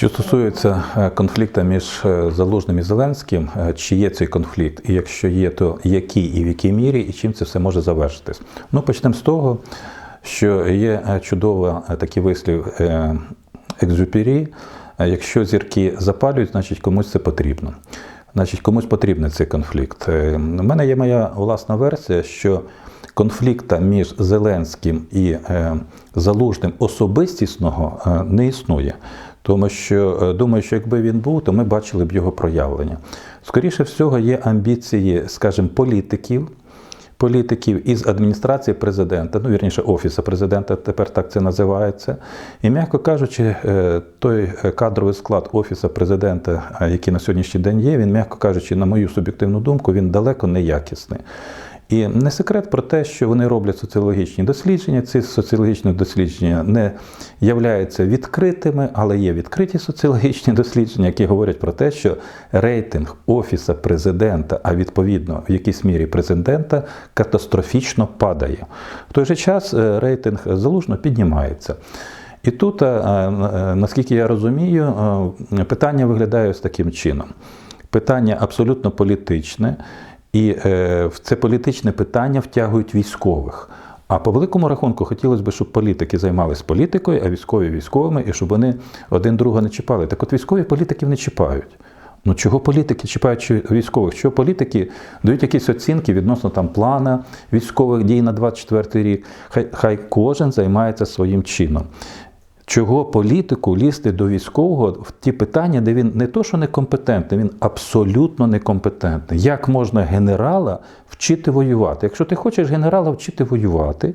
Що стосується е, конфлікту між е, Залужним і Зеленським, е, чи є цей конфлікт, і якщо є, то який і в якій мірі, і чим це все може завершитись? Ну, почнемо з того, що є чудовий е, такий вислів екзюпері. Якщо зірки запалюють, значить комусь це потрібно. Значить, комусь потрібен цей конфлікт. У мене є моя власна версія, що конфлікта між Зеленським і Залужним особистісного не існує. Тому що е, думаю, що якби він був, то ми бачили б його проявлення. Скоріше всього, є амбіції, скажімо, політиків. Політиків із адміністрації президента, ну вірніше офісу президента, тепер так це називається. І м'яко кажучи, е, той кадровий склад офісу президента, е, який на сьогоднішній день є, він, м'яко кажучи, на мою суб'єктивну думку, він далеко не якісний. І не секрет про те, що вони роблять соціологічні дослідження. Ці соціологічні дослідження не являються відкритими, але є відкриті соціологічні дослідження, які говорять про те, що рейтинг офіса президента, а відповідно в якійсь мірі президента, катастрофічно падає. В той же час е, рейтинг залужно піднімається. І тут, е, е, наскільки я розумію, питання виглядає ось таким чином. Питання абсолютно політичне. І е, в це політичне питання втягують військових. А по великому рахунку хотілося б, щоб політики займалися політикою, а військові військовими, і щоб вони один друга не чіпали. Так от військові політиків не чіпають. Ну чого політики чіпають військових? Чого політики дають якісь оцінки відносно там плана військових дій на 24 рік? Хай, хай кожен займається своїм чином. Чого політику лізти до військового в ті питання, де він не то, що некомпетентний, він абсолютно некомпетентний. Як можна генерала вчити воювати? Якщо ти хочеш генерала вчити воювати,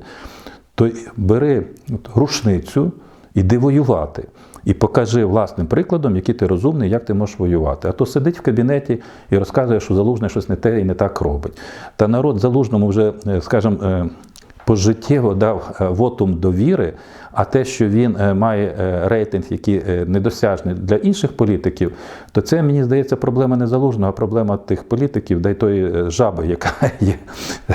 то бери рушницю, іди воювати. І покажи власним прикладом, який ти розумний, як ти можеш воювати. А то сидить в кабінеті і розказує, що залужний щось не те і не так робить. Та народ залужному вже, е, скажімо, е, пожиттєво дав е, вотум довіри, а те, що він е, має е, рейтинг, який недосяжний для інших політиків, то це мені здається проблема не залужного, а проблема тих політиків, да й тої жаби, яка є,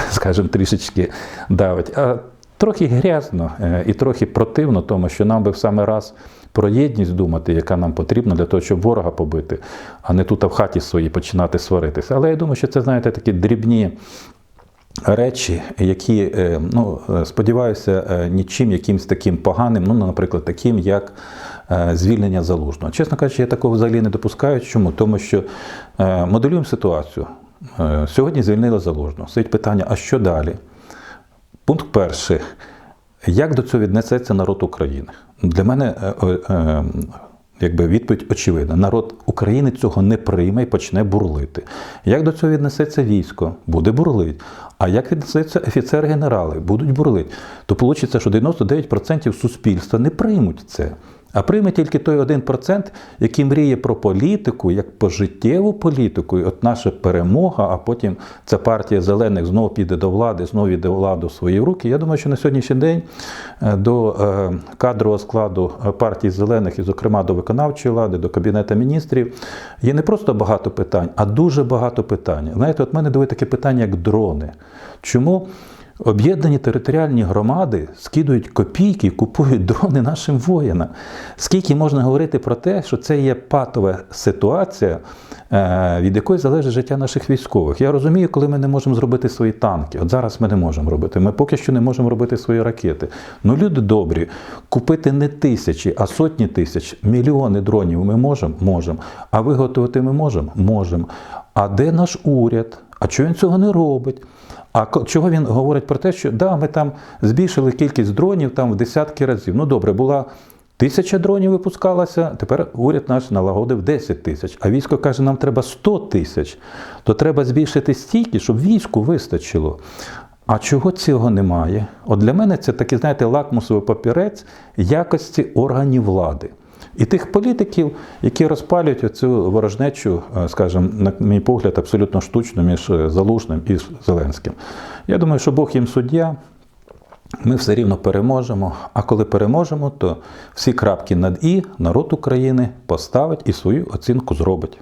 скажімо, трішечки давить. А трохи грязно і трохи противно, тому що нам би в саме раз. Про єдність думати, яка нам потрібна для того, щоб ворога побити, а не тут а в хаті своїй починати сваритися. Але я думаю, що це, знаєте, такі дрібні речі, які, е, ну, е, сподіваюся, е, нічим якимсь таким поганим, ну, наприклад, таким, як звільнення залужного. Чесно кажучи, я такого взагалі не допускаю. Чому? Тому що моделюємо ситуацію. Сьогодні звільнили залужного. Стоїть питання, а що далі? Пункт перший. Як до цього віднесеться народ України? Для мене якби відповідь очевидна. Народ України цього не прийме і почне бурлити. Як до цього віднесеться військо? Буде бурлить. А як віднесеться офіцер-генерали? Будуть бурлити. То вийде, що 99% суспільства не приймуть це. А прийме тільки той 1%, який мріє про політику, як пожиттєву політику, і от наша перемога, а потім ця партія зелених знову піде до влади, знову йде владу в свої руки. Я думаю, що на сьогоднішній день е, до е, кадрового складу партії зелених, і, зокрема, до виконавчої влади, до кабінету міністрів, є не просто багато питань, а дуже багато питань. Знаєте, от мене дивить таке питання, як дрони. Чому? Об'єднані територіальні громади скидують копійки, купують дрони нашим воїнам. Скільки можна говорити про те, що це є патова ситуація, е, від якої залежить життя наших військових? Я розумію, коли ми не можемо зробити свої танки. От зараз ми не можемо робити. Ми поки що не можемо робити свої ракети. Ну, люди добрі, купити не тисячі, а сотні тисяч, мільйони дронів ми можемо? Можемо. А виготовити ми можемо? Можемо. А де наш уряд? А чого він цього не робить? А чого він говорить про те, що да, ми там збільшили кількість дронів там в десятки разів. Ну добре, була тисяча дронів випускалася, тепер уряд наш налагодив 10 тисяч. А військо каже, нам треба 100 тисяч. То треба збільшити стільки, щоб війську вистачило. А чого цього немає? От для мене це такий, знаєте, лакмусовий папірець якості органів влади. І тих політиків, які розпалюють оцю ворожнечу, е, скажімо, на мій погляд, абсолютно штучну між е, Залужним і Зеленським. Я думаю, що Бог їм суддя, ми все рівно переможемо. А коли переможемо, то всі крапки над І народ України поставить і свою оцінку зробить.